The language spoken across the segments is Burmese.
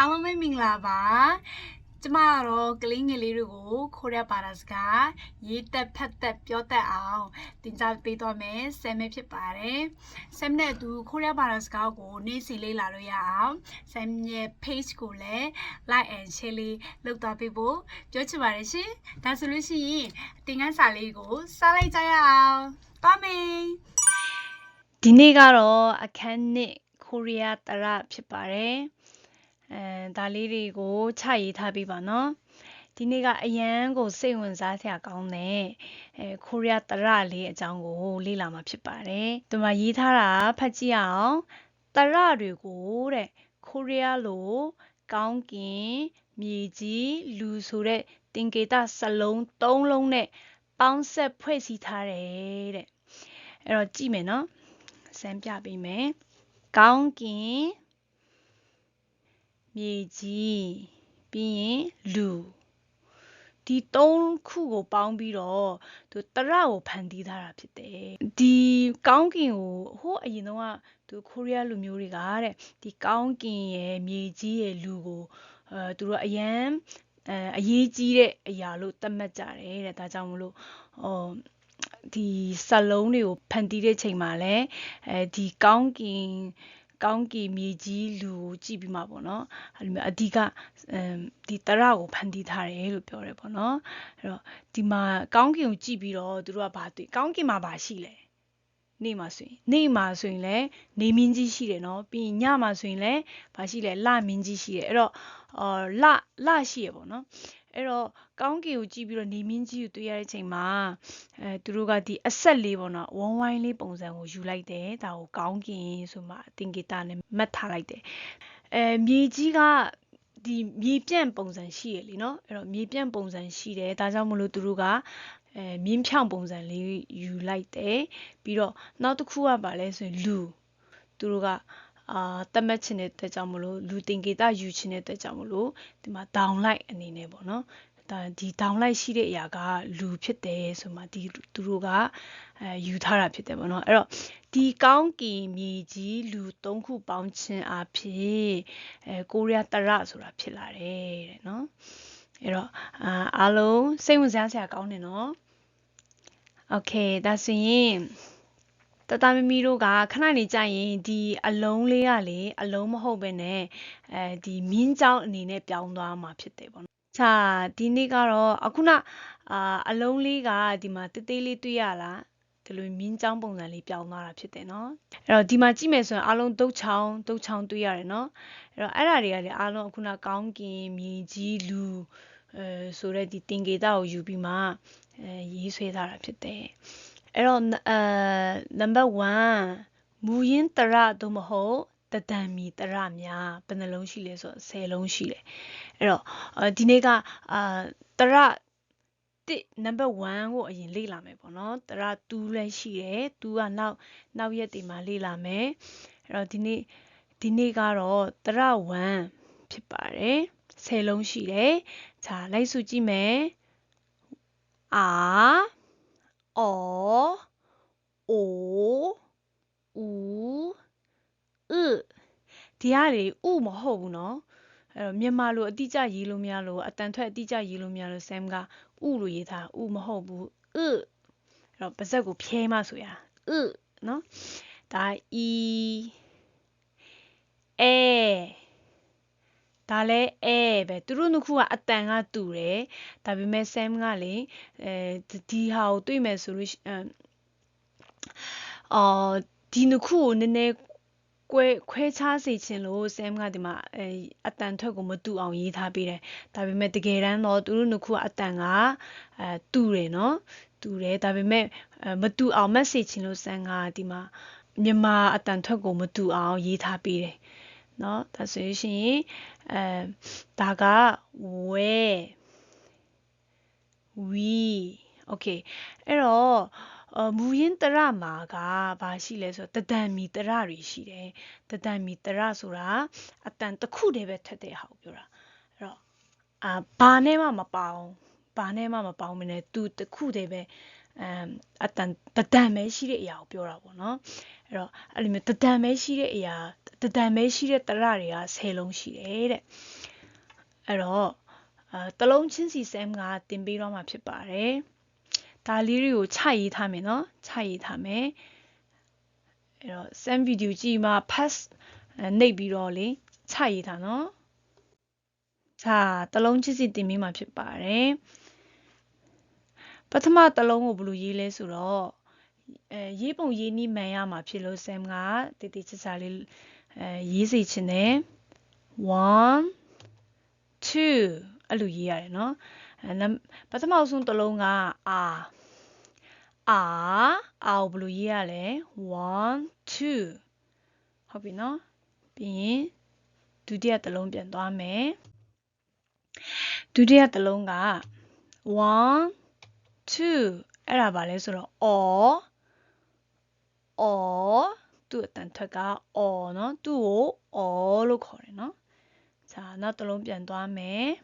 အားလုံးပဲမင်္ဂလာပါကျမကတော့ကလေးငယ်လေးတွေကိုခိုးရပါတာစကားရေးတက်ဖတ်တက်ပြောတတ်အောင်တင်ကြားပေးသွားမယ်ဆမ်မဲဖြစ်ပါတယ်ဆမ်နဲ့အတူခိုးရပါတာစကားကိုနေ့စဉ်လေ့လာလို့ရအောင်ဆမ်ရဲ့ page ကိုလည်း like and share လေးလုပ်သွားပေးဖို့ပြောချင်ပါတယ်ရှင်ဒါဆိုလို့ရှိရင်တင်ကန်းစာလေးကိုစားလိုက်ကြရအောင်သွားမယ်ဒီနေ့ကတော့အခန်းနှစ်ကိုရီးယားတရဖြစ်ပါတယ် အဲဒါလေးတွေကိုချရေးထားပြီးပါနော်ဒီနေ့ကအရန်ကိုစိတ်ဝင်စားစရာကောင်းတဲ့အဲကိုရီးယားတရလေးအကြောင်းကိုလေ့လာမှာဖြစ်ပါတယ်ဒီမှာရေးထားတာဖတ်ကြည့်အောင်တရတွေကိုတဲ့ကိုရီးယားလိုကောင်းကင်မြေကြီးလူဆိုတဲ့တင်ကေတစလုံး၃လုံးနဲ့ပေါင်းဆက်ဖွဲ့စည်းထားတယ်တဲ့အဲ့တော့ကြည့်မယ်နော်စမ်းပြပေးမယ်။ကောင်းကင် မြေကြီးပြီးရင်လူဒီသုံးခုကိုပေါင်းပြီးတော့သူတရကိုဖန်တီးထားတာဖြစ်တယ်။ဒီကောင်းကင်ကိုဟိုးအရင်တော့ကသူကိုရီးယားလူမျိုးတွေကတဲ့ဒီကောင်းကင်ရဲ့မြေကြီးရဲ့လူကိုအဲသူတို့အရန်အဲအရေးကြီးတဲ့အရာလို့သတ်မှတ်ကြတယ်တဲ့ဒါကြောင့်မလို့ဟောဒီစလုံးတွေကိုဖန်တီးတဲ့ချိန်မှာလည်းအဲဒီကောင်းကင် ကောင်းကင်မြေကြီးလူကိုကြည့်ပြီးမှပေါ့နော်အဲ့လိုမျိုးအဓိကအမ်ဒီတရကိုဖန်တီးထားတယ်လို့ပြောတယ်ပေါ့နော်အဲ့တော့ဒီမှာကောင်းကင်ကိုကြည့်ပြီးတော့သူတို့ကဘာတွေ့ကောင်းကင်မှာဘာရှိလဲနေ့မှာဆိုရင်နေ့မှာဆိုရင်လည်းနေမင်းကြီးရှိတယ်နော်ပြီးရင်ညမှာဆိုရင်လည်းဘာရှိလဲလမင်းကြီးရှိတယ်အဲ့တော့အော်လလရှိရပေါ့နော် အဲ့တော့ကောင်းကင်ကိုကြည့်ပြီးတော့နေမင်းကြီးကိုတွေ့ရတဲ့ချိန်မှာအဲသူတို့ကဒီအဆက်လေးပေါ့နော်ဝန်းဝိုင်းလေးပုံစံကိုယူလိုက်တယ်ဒါကိုကောင်းကင်ဆိုမှအတင်ကေတာနဲ့မှတ်ထားလိုက်တယ်အဲမြေကြီးကဒီမြေပြန့်ပုံစံရှိရလေနော်အဲ့တော့မြေပြန့်ပုံစံရှိတယ်ဒါကြောင့်မလို့သူတို့ကအဲမြင်းဖြောင်ပုံစံလေးယူလိုက်တယ်ပြီးတော့နောက်တစ်ခုကပါလဲဆိုရင်လူသူတို့က အာတတ်မှတ်ခြင်းတဲ့အတွက်ကြောင့်မလို့လူတင်ကေတယူခြင်းတဲ့အတွက်ကြောင့်မလို့ဒီမှာ down light အနေနဲ့ပေါ့နော်ဒါဒီ down light ရှိတဲ့အရာကလူဖြစ်တယ်ဆိုမှဒီသူတို့ကအဲယူထားတာဖြစ်တယ်ပေါ့နော်အဲ့တော့ဒီကောင်းကင်မြေကြီးလူသုံးခုပေါင်းခြင်းအဖြစ်အဲကိုရီးယားတရဆိုတာဖြစ်လာတယ်တဲ့နော်အဲ့တော့အာအလုံးစိတ်ဝင်စားစရာကောင်းတယ်နော် Okay ဒါဆိုရင် တတမီမီတို့ကခဏနေကြရင်ဒီအလုံးလေးကလေအလုံးမဟုတ်ပဲနဲ့အဲဒီမင်းကြောင်းအနေနဲ့ပြောင်းသွားမှာဖြစ်တယ်ပေါ့နော်။ခြာဒီနေ့ကတော့အခုနအာအလုံးလေးကဒီမှာတေးသေးလေးတွေ့ရလားဒီလိုမင်းကြောင်းပုံစံလေးပြောင်းသွားတာဖြစ်တယ်နော်အဲ့တော့ဒီမှာကြည့်မယ်ဆိုရင်အလုံးတုတ်ချောင်းတုတ်ချောင်းတွေ့ရတယ်နော်အဲ့တော့အဲ့ဒါတွေကလေအလုံးအခုနကောင်းကင်မြေကြီးလူအဲဆိုတဲ့ဒီတင်ကေတာကိုယူပြီးမှအဲရေးဆွဲထားတာဖြစ်တယ် အဲ့တော့အဲနံပါတ်1မူရင်းတရသို့မဟုတ်တဒံမီတရများဘယ်နှလုံးရှိလဲဆိုတော့10လုံးရှိတယ်အဲ့တော့ဒီနေ့ကအာတရတစ်နံပါတ်1ကိုအရင်လေ့လာမယ်ပေါ့နော်တရ2လည်းရှိတယ်2ကနောက်နောက်ရက်ဒီမှာလေ့လာမယ်အဲ့တော့ဒီနေ့ဒီနေ့ကတော့တရ1ဖြစ်ပါတယ်10လုံးရှိတယ်ဂျာလိုက်စုကြည့်မယ်အာ အောအိုဦးอึဒီကလေဥမဟုတ်ဘူးเนาะအဲ့တော့မြန်မာလိုအတိအကျရေးလို့မရလို့အတန်ထွက်အတိအကျရေးလို့မရလို့ Sam ကဥလို့ရေးထားဥမဟုတ်ဘူးอึအဲ့တော့ပါဇက်ကိုဖြဲမှဆိုရอึเนาะဒါအီအဲ ဒါလဲအဲပဲသူတို့နှစ်ခုကအတန်ကတူတယ်ဒါပေမဲ့ Sam ကလေအဲဒီဟာကိုတွေ့မယ်ဆိုလို့အော်ဒီနှစ်ခုကိုနည်းနည်းကွဲခွဲခြားစေချင်လို့ Sam ကဒီမှာအဲအတန်ထွက်ကိုမတူအောင်ရေးထားပေးတယ်ဒါပေမဲ့တကယ်တမ်းတော့သူတို့နှစ်ခုကအတန်ကအဲတူတယ်နော်တူတယ်ဒါပေမဲ့မတူအောင် message ချင်လို့ Sam ကဒီမှာမြန်မာအတန်ထွက်ကိုမတူအောင်ရေးထားပေးတယ် เนาะဒါဆိုရင်အဲဒါကဝဲဝီโอเคအဲ့တော့အမူရင်းတရမှာကဘာရှိလဲဆိုတော့တဒံမီတရတွေရှိတယ်တဒံမီတရဆိုတာအတန်တစ်ခုတည်းပဲထက်တဲ့ဟာကိုပြောတာအဲ့တော့အာဘာနဲ့မှမပေါင်းဘာနဲ့မှမပေါင်းမနဲ့သူတစ်ခုတည်းပဲအမ်အတန်တဒံပဲရှိတဲ့အရာကိုပြောတာပေါ့နော် အဲ့တော့အဲ့လိုမျိုးတဒံပဲရှိတဲ့အရာတဒံပဲရှိတဲ့တရတွေက10လုံးရှိတယ်တဲ့အဲ့တော့အာတလုံးချင်းစီဆမ်ကတင်ပေးတော့မှာဖြစ်ပါတယ်ဒါလေးတွေကိုခြိုက်ရေးထားမယ်နော်ခြိုက်ရေးထားမယ်အဲ့တော့ sam video ကြည့်မှ pass နှိပ်ပြီးတော့လေခြိုက်ရေးထားနော်ဂျာတလုံးချင်းစီတင်ပေးမှာဖြစ်ပါတယ်ပထမတလုံးကိုဘယ်လိုရေးလဲဆိုတော့ အဲရေးပုံရေးနည်းမှန်ရမှာဖြစ်လို့ Sam ကတည်တည်ချာချာလေးအဲရေးစီချင်တယ်1 2အဲ့လိုရေးရတယ်နော်အဲနံပထမဆုံးတလုံးက R R R ကိုဘယ်လိုရေးရလဲ1 2ဟုတ်ပြီနော်ပြီးရင်ဒုတိယတလုံးပြန်သွားမယ်ဒုတိယတလုံးက1 2အဲ့ဒါပါလဲဆိုတော့ or အော်သူ့အတန်ထွက်ကအော်နော်သူ့ကိုအော်လို့ခေါ်တယ်နော်။ဒါနောက်တစ်လုံးပြန်သွားမယ်။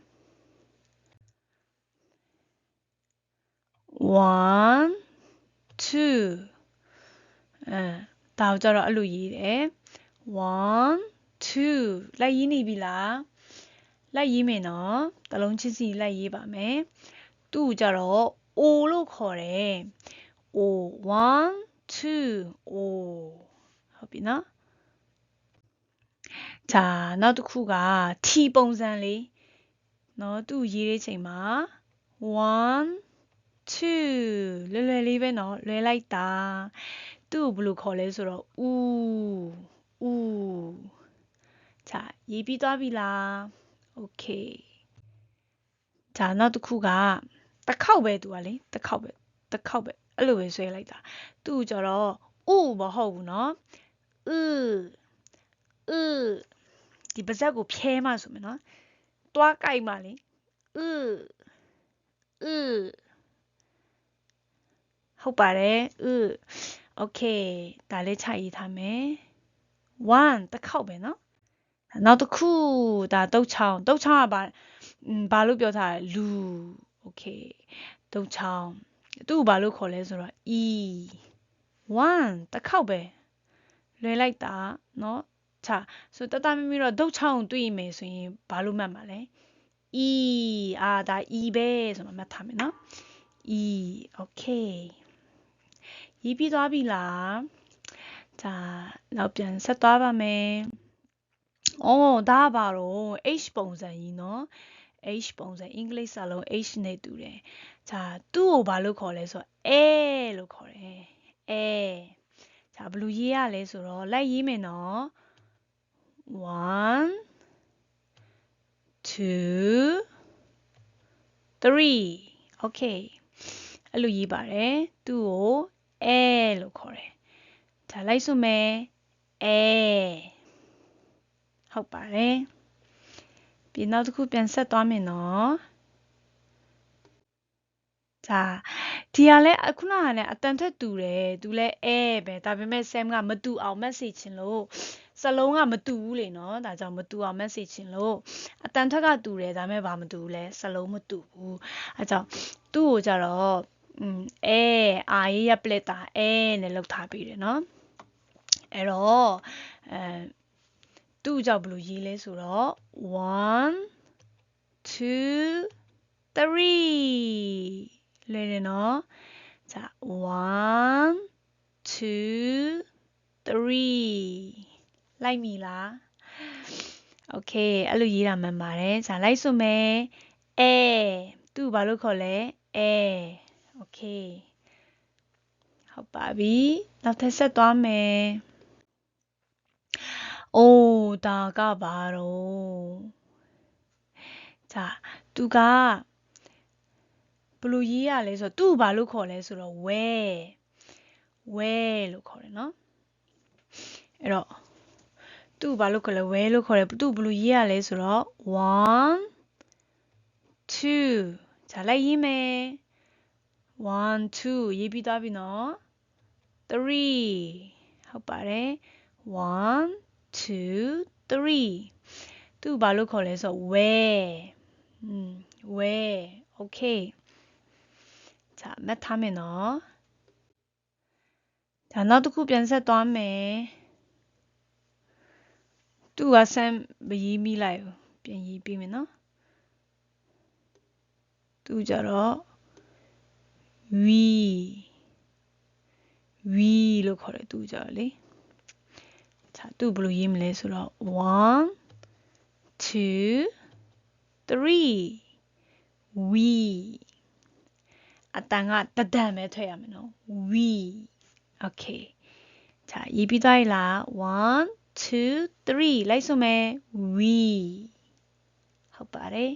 one two အဲဒါကိုကြတော့အဲ့လိုရေးတယ် one two လိုက်ရေးနေပြီလားလိုက်ရေးမယ်နော်တလုံးချင်းစီလိုက်ရေးပါမယ်သူ့ကိုကြတော့ o လို့ခေါ်တယ် o one 2 O ဟုတ်ပြီနော်ဂျာနောက်တစ်ခုက T ပုံစံလေးเนาะသူ့ရေးတဲ့ချိန်မှာ1 2လွယ်လွယ်လေးပဲเนาะလွယ်လိုက်တာသူ့ကိုဘယ်လိုခေါ်လဲဆိုတော့ U U ဂျာရေးပြီးသွားပြီလား Okay ဂျာနောက်တစ်ခုကတစ်ခေါက်ပဲသူကလေတစ်ခေါက်ပဲတစ်ခေါက်ပဲ အဲ့လိုပဲဆွဲလိုက်တာသူ့ကြတော့ဥမဟုတ်ဘူးเนาะဥဥဒီပါဇက်ကိုဖြဲမှဆိုမယ်เนาะတွားကြိုက်မှလေဥဥဟုတ်ပါတယ်ဥโอเคဒါလေးခြိုက်ရေးထားမယ်1တစ်ခေါက်ပဲเนาะနောက်တစ်ခုဒါတုတ်ချောင်းတုတ်ချောင်းကဘာဘာလို့ပြောထားလဲလူโอเคတုတ်ချောင်း သူ့ကိုဘာလို့ခေါ်လဲဆိုတော့ e 1တစ်ခေါက်ပဲလွယ်လိုက်တာเนาะချာဆိုတတမမီတော့ဒုတ်ချောင်းတွေ့မယ်ဆိုရင်ဘာလို့မှတ်မှာလဲ e အာဒါ e ပဲဆိုမှမှတ်ထားမယ်เนาะ e okay ရေးပြီးသွားပြီလားဒါနောက်ပြန်ဆက်သွားပါမယ်အော်ဒါပါတော့ h ပုံစံကြီးเนาะ h ပုံစံအင်္ဂလိပ်စာလုံး h နဲ့တူတယ်။ဂျာသူ့ကိုဘာလို့ခေါ်လဲဆိုတော့ a လို့ခေါ်တယ်။ a ဂျာဘယ်လိုရေးရလဲဆိုတော့လိုက်ရေးမယ်နော်။1 2 3 okay အဲ့လိုရေးပါတယ်။သူ့ကို a လို့ခေါ်တယ်။ဂျာလိုက်ဆိုမယ် a ဟုတ်ပါတယ်။ ပြီးနောက်တစ်ခုပြန်ဆက်သွားမယ်နော်자ဒီကလည်းခုနကလည်းအတန်ထက်တူတယ်သူလည်းအဲပဲဒါပေမဲ့ Sam ကမတူအောင် message ချင်လို့စလုံးကမတူဘူးလေနော်ဒါကြောင့်မတူအောင် message ချင်လို့အတန်ထက်ကတူတယ်ဒါပေမဲ့ဘာမတူဘူးလဲစလုံးမတူဘူးအဲကြောင့်သူ့ကိုကြတော့อืมအဲအာရေးရပလက်တာအဲနဲ့လောက်ထားပြီးတယ်နော်အဲ့တော့အဲ သူ့ကြောင့်ဘယ်လိုရေးလဲဆိုတော့1 2 3လွယ်တယ်နော်자1 2 3လိုက်ပြီလားโอเคအဲ့လိုရေးတာမှန်ပါတယ်ဂျာလိုက်ဆိုမယ်အဲသူ့ဘာလို့ခေါ်လဲအဲโอเคဟုတ်ပါပြီနောက်ထပ်ဆက်သွားမယ် အိုးဒါကဘာတော့ဂျာသူကဘလို့ရေးရလဲဆိုတော့သူ့ဘာလို့ခေါ်လဲဆိုတော့ဝဲဝဲလို့ခေါ်တယ်နော်အဲ့တော့သူ့ဘာလို့ခေါ်လဲဝဲလို့ခေါ်တယ်သူ့ဘလို့ရေးရလဲဆိုတော့1 2ဂျာလိုက်ရေးမယ်1 2ရေးပြီးသွားပြီနော်3ဟုတ်ပါတယ်1 2 3သူ့ဘာလို့ခေါ်လဲဆိုတော့ဝဲอืมဝဲ okay 자, 몇 하면 어? 자, ဒါနောက်တစ်ခုပြန်ဆက်သွားမယ်သူကဆမ်မရေးမိလိုက်ဘူးပြန်ရေးပြီးမယ်နော်သူ ကြတော့ we we လို့ခေါ်တယ်သူကြတော့လေခြာသူဘယ်လိုရေးမလဲဆိုတော့1 2 3 we အတန်ကတဒံပဲထွက်ရမယ်နော် we okay ခြာရေးပြီးသွားပြီလား1 2 3လိုက်ဆိုမယ် we ဟုတ်ပါတယ်